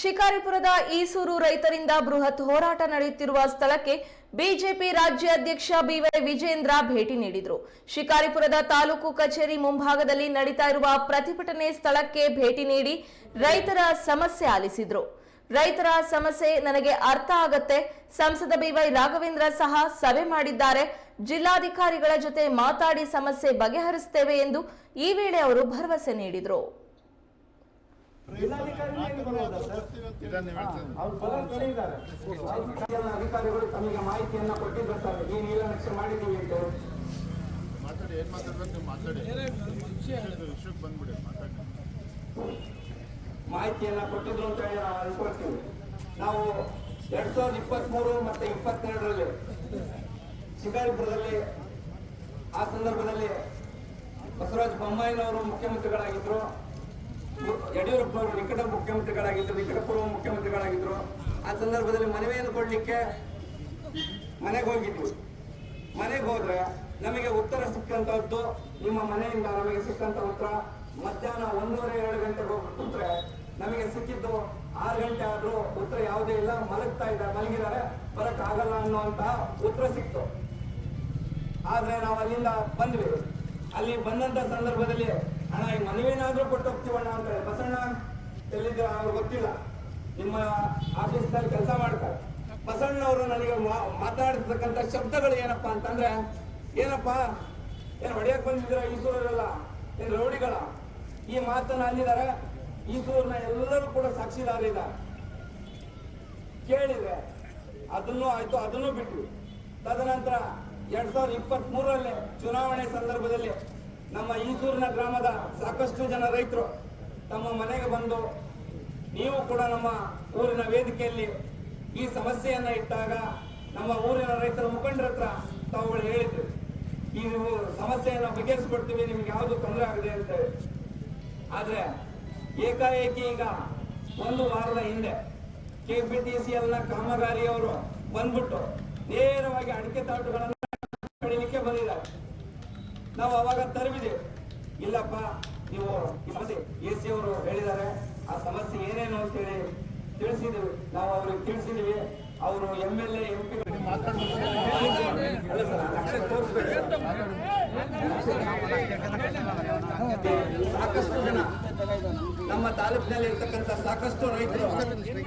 ಶಿಕಾರಿಪುರದ ಈಸೂರು ರೈತರಿಂದ ಬೃಹತ್ ಹೋರಾಟ ನಡೆಯುತ್ತಿರುವ ಸ್ಥಳಕ್ಕೆ ಬಿಜೆಪಿ ರಾಜ್ಯಾಧ್ಯಕ್ಷ ಬಿವೈ ವಿಜೇಂದ್ರ ಭೇಟಿ ನೀಡಿದರು. ಶಿಕಾರಿಪುರದ ತಾಲೂಕು ಕಚೇರಿ ಮುಂಭಾಗದಲ್ಲಿ ನಡೀತಾ ಇರುವ ಪ್ರತಿಭಟನೆ ಸ್ಥಳಕ್ಕೆ ಭೇಟಿ ನೀಡಿ ರೈತರ ಸಮಸ್ಯೆ ಆಲಿಸಿದ್ರು. ರೈತರ ಸಮಸ್ಯೆ ನನಗೆ ಅರ್ಥ ಆಗತ್ತೆ. ಸಂಸದ ಬಿವೈ ರಾಘವೇಂದ್ರ ಸಹ ಸಭೆ ಮಾಡಿದ್ದಾರೆ. ಜಿಲ್ಲಾಧಿಕಾರಿಗಳ ಜೊತೆ ಮಾತಾಡಿ ಸಮಸ್ಯೆ ಬಗೆಹರಿಸುತ್ತೇವೆ ಎಂದು ಈ ವೇಳೆ ಅವರು ಭರವಸೆ ನೀಡಿದರು ಜಿಲ್ಲಾಧಿಕಾರಿನೇ ಇಲ್ಲಿ ಬರೋದಾ ಸರ್? ಅವ್ರು ಬರೋದು ಹೇಳಿದ್ದಾರೆ. ಎಲ್ಲ ಅಧಿಕಾರಿಗಳು ತಮಗೆ ಮಾಹಿತಿಯನ್ನ ಕೊಟ್ಟಿದ್ರು ಸರ್ ಈ ನೀಲನಕ್ಷೆ ಮಾಡಿದ್ದೀವಿ ಅಂತ ಮಾತಾಡಿ. ಏನ್ ಮಾತಾಡ್ಬೇಕು ನೀವು ಮಾತಾಡಿ ವಿಷಯಕ್ಕೆ ಬಂದ್ಬಿಡಿ ಮಾತಾಡಿ ಮಾಹಿತಿಯನ್ನ ಕೊಟ್ಟಿದ್ರು ಅಂತ ಹೇಳಿ ನಾವು ಅನ್ಕೊಳ್ತೀವಿ ನಾವು ಎರಡ್ ಸಾವಿರದ ಇಪ್ಪತ್ಮೂರು ಮತ್ತೆ ಇಪ್ಪತ್ತೆರಡರಲ್ಲಿ ಶಿಕಾರಿಪುರದಲ್ಲಿ ಆ ಸಂದರ್ಭದಲ್ಲಿ ಬಸವರಾಜ ಬೊಮ್ಮಾಯಿನವರು ಮುಖ್ಯಮಂತ್ರಿಗಳಾಗಿದ್ರು ನಿಕಟ ಅವರು ನಿಕಟ ಪೂರ್ವ ನಿಕಟಪೂರ್ವ ಮುಖ್ಯಮಂತ್ರಿಗಳಾಗಿದ್ರು, ಆ ಸಂದರ್ಭದಲ್ಲಿ ಮನವಿಯನ್ನು ಕೊಡ್ಲಿಕ್ಕೆ ಮನೆಗೆ ಹೋಗಿದ್ವಿ. ಮನೆಗೆ ಹೋದ್ರೆ ನಮಗೆ ಉತ್ತರ ಸಿಕ್ಕಂಥದ್ದು ನಿಮ್ಮ ಮನೆಯಿಂದ ನಮಗೆ ಸಿಕ್ಕಂತ ಉತ್ತರ ಮಧ್ಯಾಹ್ನ ಒಂದೂವರೆ, ಎರಡು ಗಂಟೆಗೆ ಹೋಗಿ ನಮಗೆ ಸಿಕ್ಕಿದ್ದು ಆರು ಗಂಟೆ ಆದ್ರೂ ಉತ್ತರ ಯಾವುದೇ ಇಲ್ಲ, ಮಲಗ್ತಾ ಇದ್ದಾರೆ, ಮಲಗಿದ್ದಾರೆ, ಬರಕ್ ಆಗಲ್ಲ ಅನ್ನುವಂತಹ ಉತ್ತರ ಸಿಕ್ತು. ಆದ್ರೆ ನಾವು ಅಲ್ಲಿಂದ ಬಂದ್ವಿ. ಅಲ್ಲಿ ಬಂದಂತ ಸಂದರ್ಭದಲ್ಲಿ, ಅಣ್ಣ, ಈ ಮನವಿನಾದ್ರೂ ಕೊಟ್ಟು ಹೋಗ್ತೀವಣ್ಣ ಅಂತ ಬಸಣ್ಣ ಎಲ್ಲಿದ್ದೀರ ಅವ್ರು ಗೊತ್ತಿಲ್ಲ. ನಿಮ್ಮ ಆಫೀಸ್ನಲ್ಲಿ ಕೆಲಸ ಮಾಡ್ತಾರೆ. ಬಸಣ್ಣವರು ನನಗೆ ಮಾ- ಮಾತಾಡ್ತಕ್ಕಂಥ ಶಬ್ದಗಳು ಏನಪ್ಪಾ ಅಂತಂದ್ರೆ, ಏನಪ್ಪ, ಏನ್ ಹೊಡೆಯಕ್ ಬಂದಿದ್ದೀರ ಈಸೂರಲ್ಲ ಏನ್ ರೌಡಿಗಳ? ಈ ಮಾತನ್ನ ಅಂದಿದ್ದಾರೆ ಈಸೂರಿನ ಎಲ್ಲರೂ ಕೂಡ ಸಾಕ್ಷಿದಾರಿದ್ದಾರೆ ಕೇಳಿದ್ರೆ ಅದನ್ನು ಆಯ್ತು, ಅದನ್ನು ಬಿಟ್ಟು ತದನಂತರ ಎರಡ್ ಸಾವಿರದ ಇಪ್ಪತ್ತ್ ಮೂರರಲ್ಲಿ ಚುನಾವಣೆ ಸಂದರ್ಭದಲ್ಲಿ ನಮ್ಮ ಈಸೂರಿನ ಗ್ರಾಮದ ಸಾಕಷ್ಟು ಜನ ರೈತರು ತಮ್ಮ ಮನೆಗೆ ಬಂದು ನೀವು ಕೂಡ ನಮ್ಮ ಊರಿನ ವೇದಿಕೆಯಲ್ಲಿ ಈ ಸಮಸ್ಯೆಯನ್ನ ಇಟ್ಟಾಗ ನಮ್ಮ ಊರಿನ ರೈತರ ಮುಖಂಡರ ಹತ್ರ ತಾವುಗಳು ಹೇಳಿದ್ರು. ಈ ನೀವು ಸಮಸ್ಯೆಯನ್ನು ಬಗೆಹರಿಸ್ಕೊಡ್ತೀವಿ, ನಿಮ್ಗೆ ಯಾವುದು ತೊಂದರೆ ಆಗದೆ ಅಂತ ಹೇಳಿ. ಆದ್ರೆ ಏಕಾಏಕಿ ಈಗ ಒಂದು ವಾರದ ಹಿಂದೆ ಕೆ ಪಿ ಟಿಸಿ ಎಲ್ಲ ಕಾಮಗಾರಿಯವರು ಬಂದ್ಬಿಟ್ಟು ನೇರವಾಗಿ ಅಡಿಕೆ ತಾಟುಗಳನ್ನು ಕಡಿಲಿಕ್ಕೆ ಬಂದಿದ್ದಾರೆ. ನಾವು ಅವಾಗ ತರಬಿದ್ದೀವಿ. ಇಲ್ಲಪ್ಪ ನೀವು ಸಮಸ್ಯೆ ಎ ಸಿ ಅವರು ಹೇಳಿದ್ದಾರೆ, ಆ ಸಮಸ್ಯೆ ಏನೇನು ಅಂತ ಹೇಳಿ ತಿಳಿಸಿದ್ದೀವಿ. ನಾವು ಅವ್ರಿಗೆ ತಿಳಿಸಿದೀವಿ ಅವರು M L A M P ಸಾಕಷ್ಟು ಜನ ನಮ್ಮ ತಾಲೂಕಿನಲ್ಲಿ ಇರ್ತಕ್ಕಂಥ ಸಾಕಷ್ಟು ರೈತರು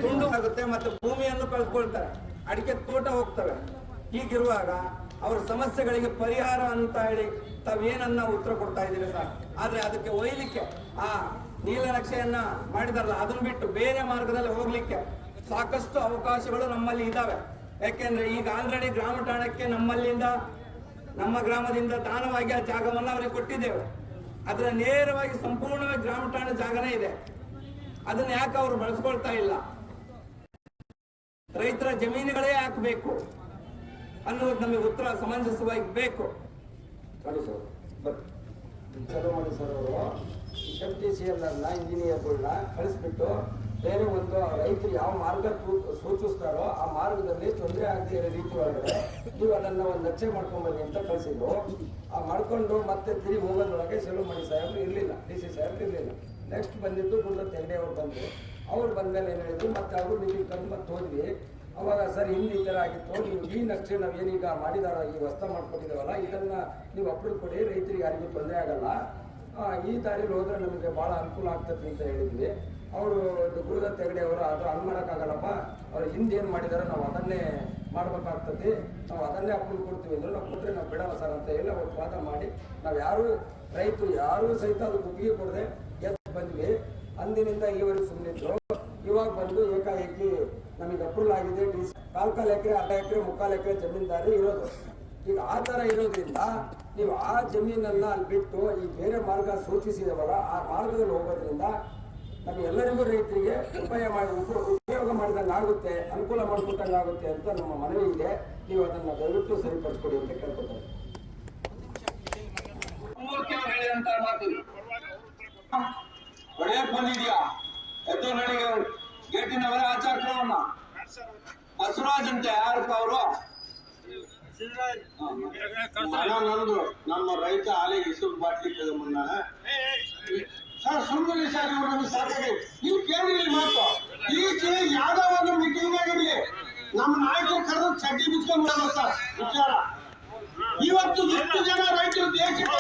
ತುಂಡು ಆಗುತ್ತೆ ಮತ್ತು ಭೂಮಿಯನ್ನು ಕಳ್ಕೊಳ್ತಾರೆ. ಅಡಿಕೆ ತೋಟ ಹೋಗ್ತವೆ. ಹೀಗಿರುವಾಗ ಅವ್ರ ಸಮಸ್ಯೆಗಳಿಗೆ ಪರಿಹಾರ ಅಂತ ಹೇಳಿ ತಾವೇನನ್ನ ಉತ್ತರ ಕೊಡ್ತಾ ಇದ್ದೀರಿ ಸರ್? ಆದ್ರೆ ಅದಕ್ಕೆ ಒಯ್ಲಿಕ್ಕೆ, ಆ ನೀಲನಕ್ಷೆಯನ್ನ ಮಾಡಿದಾರಲ್ಲ, ಅದನ್ನ ಬಿಟ್ಟು ಬೇರೆ ಮಾರ್ಗದಲ್ಲಿ ಹೋಗ್ಲಿಕ್ಕೆ ಸಾಕಷ್ಟು ಅವಕಾಶಗಳು ನಮ್ಮಲ್ಲಿ ಇದ್ದಾವೆ ಯಾಕೆಂದ್ರೆ ಈಗ ಆಲ್ರೆಡಿ ಗ್ರಾಮ ಠಾಣಕ್ಕೆ ನಮ್ಮಲ್ಲಿಂದ, ನಮ್ಮ ಗ್ರಾಮದಿಂದ ದಾನವಾಗಿ ಆ ಜಾಗವನ್ನು ಅವರಿಗೆ ಕೊಟ್ಟಿದ್ದೇವೆ. ಅದರ ನೇರವಾಗಿ ಸಂಪೂರ್ಣವಾಗಿ ಗ್ರಾಮ ಠಾಣ ಜಾಗನೇ ಇದೆ. ಅದನ್ನ ಯಾಕೆ ಅವರು ಬಳಸ್ಕೊಳ್ತಾ ಇಲ್ಲ? ರೈತರ ಜಮೀನುಗಳೇ ಹಾಕಬೇಕು. ಅನ್ನೋದು ನಮಗೆ ಉತ್ತರ ಸಮಂಜಸವಾಗಿ ಬೇಕು. ಸರ್. ಬರ್ರಿ ಚಲೋ ಸರ್ ಅವರು. ಎಂ ಟಿ ಸಿ ಎಲ್ಲ ಇಂಜಿನಿಯರ್ಗಳನ್ನ ಕಳಿಸ್ಬಿಟ್ಟು ಬೇರೆ ಒಂದು ರೈತರು ಯಾವ ಮಾರ್ಗ ಸೂಚಿಸ್ತಾರೋ ಆ ಮಾರ್ಗದಲ್ಲಿ ತೊಂದರೆ ಆಗದೇ ಇರೋ ರೀತಿ ಒಳಗಡೆ ನೀವು ಅದನ್ನ ಒಂದು ನಕ್ಷೆ ಮಾಡ್ಕೊಂಬನ್ನಿ ಅಂತ ಕಳಿಸಿದ್ರು ಆ ಮಾಡ್ಕೊಂಡು ಮತ್ತೆ ತಿರುಗಿ ಹೋಗೋದ್ರೊಳಗೆ ಮಾಡಿ ಸಾಹೇಬ್ರು, ಇರಲಿಲ್ಲ. ಡಿ ಸಿ ಸಾಹೇಬ್ರು ಇರಲಿಲ್ಲ. ನೆಕ್ಸ್ಟ್ ಬಂದಿದ್ದು ಗುರುದತ್ ತೆಂಡೆ ಅವ್ರು ಬಂದರು. ಅವ್ರು ಬಂದ್ಮೇಲೆ ಏನು ಹೇಳಿದ್ರು, ಮತ್ತೆ ಅವರು ಮೀಟಿಂಗ್ ಕರೆದು ಮತ್ತೆ ಹೋದ್ವಿ. ಅವಾಗ ಸರ್ ಹಿಂದೆ ಈ ಥರ ಆಗಿತ್ತು. ನೀವು ಈ ನಕ್ಷೆ ನಾವು ಏನೀಗ ಮಾಡಿದಾರ, ಈ ವಸ್ತ ಮಾಡ್ಕೊಟ್ಟಿದ್ದೇವಲ್ಲ ಇದನ್ನ ನೀವು ಅಪ್ರೂವ್ ಕೊಡಿ, ರೈತರಿಗೆ ಯಾರಿಗೂ ತೊಂದರೆ ಆಗಲ್ಲ. ಈ ದಾರಿಲಿ ಹೋದ್ರೆ ನಮಗೆ ಭಾಳ ಅನುಕೂಲ ಆಗ್ತದೆ ಅಂತ ಹೇಳಿದ್ವಿ. ಅವರು ಗುರುದತ್ ಹೆಗಡೆ ಅವರು ಅದು ಹಂಗೆ ಮಾಡೋಕ್ಕಾಗಲ್ಲಪ್ಪ. ಅವ್ರು ಹಿಂದೆ ಏನು ಮಾಡಿದಾರೋ ನಾವು ಅದನ್ನೇ ಮಾಡಬೇಕಾಗ್ತದೆ. ನಾವು ಅದನ್ನೇ ಅಪ್ರೂವ್ ಕೊಡ್ತೀವಿ ಅಂದ್ರೆ ನಾವು ಕೊಟ್ಟರೆ ನಾವು ಬಿಡಲ್ಲ ಸರ್ ಅಂತ ಹೇಳಿ ಅವ್ರು ವಾದ ಮಾಡಿ ನಾವು ಯಾರು ರೈತರು ಯಾರೂ ಸಹಿತ ಅದು ಗುಬ್ಬಿಗೆ ಕೊಡದೆ ಎದ್ದು ಬಂದ್ವಿ. ಅಂದಿನಿಂದ ಈವರೆಗೆ ಸುಮ್ಮನಿದ್ರು ಇವಾಗ ಬಂದು ಏಕಾಏಕಿ ನಮಗೆ ಅಪ್ರೂವಲ್ ಆಗಿದೆ ಡಿ ಕಾಲ್ ಎಕರೆ, ಅರ್ಧ ಎಕರೆ, ಮುಕ್ಕಾಲು ಎಕರೆ ಜಮೀನ್ದಾರಿ ಇರೋದು. ಈಗ ಆ ಥರ ಇರೋದ್ರಿಂದ ನೀವು ಆ ಜಮೀನನ್ನ ಅಲ್ಲಿ ಬಿಟ್ಟು ಈ ಬೇರೆ ಮಾರ್ಗ ಸೂಚಿಸಿದವಲ್ಲ ಆ ಮಾರ್ಗದಲ್ಲಿ ಹೋಗೋದ್ರಿಂದ ನಮಗೆಲ್ಲರಿಗೂ ರೈತರಿಗೆ ಉಪಾಯ ಮಾಡಿ ಉಪ- ಉಪಯೋಗ ಮಾಡಿದಂಗೆ ಆಗುತ್ತೆ, ಅನುಕೂಲ ಮಾಡಿಕೊಟ್ಟಂಗೆ ಆಗುತ್ತೆ ಅಂತ ನಮ್ಮ ಮನವಿ ಇದೆ. ನೀವು ಅದನ್ನು ದಯವಿಟ್ಟು ಸರಿಪಡಿಸ್ಕೊಡಿ ಅಂತ ಕೇಳ್ಕೊತಾರೆ. ಹೊಡೆಯಕ್ ಬಂದಿದ್ಯಾ ಎದ್ದು ನಡಿಗೆ ಗೇಟಿನವರ ಆಚಾರ ಬಸವರಾಜ್ ಅಂತ ಯಾರಪ್ಪ ಅವರು? ನಂದು, ನಮ್ಮ ರೈತ ಆಲೆ ಹೆಸರು ಬಾಟ್ಲಿ ಮುನ್ನ ಸರ್ ಸುಮ್ಮನೆ ಸರ್, ಇವ್ರು ನಮ್ಗೆ ಸಾಕಾಗಿ ನೀವು ಕೇಳಿ ಮಾತು. ಈಚೆ ಯಾವ್ದೋ ಒಂದು ಮೀಟಿಂಗ್ ಆಗಿರ್ಲಿ, ನಮ್ಮ ನಾಯಕರು ಕರೆದು ಚಡ್ಡಿ ಬಿಚ್ಕೊಂಡು ಸರ್, ವಿಚಾರ. ಇವತ್ತು ಎಷ್ಟು ಜನ ರೈತರು ದೇಶಕ್ಕೆ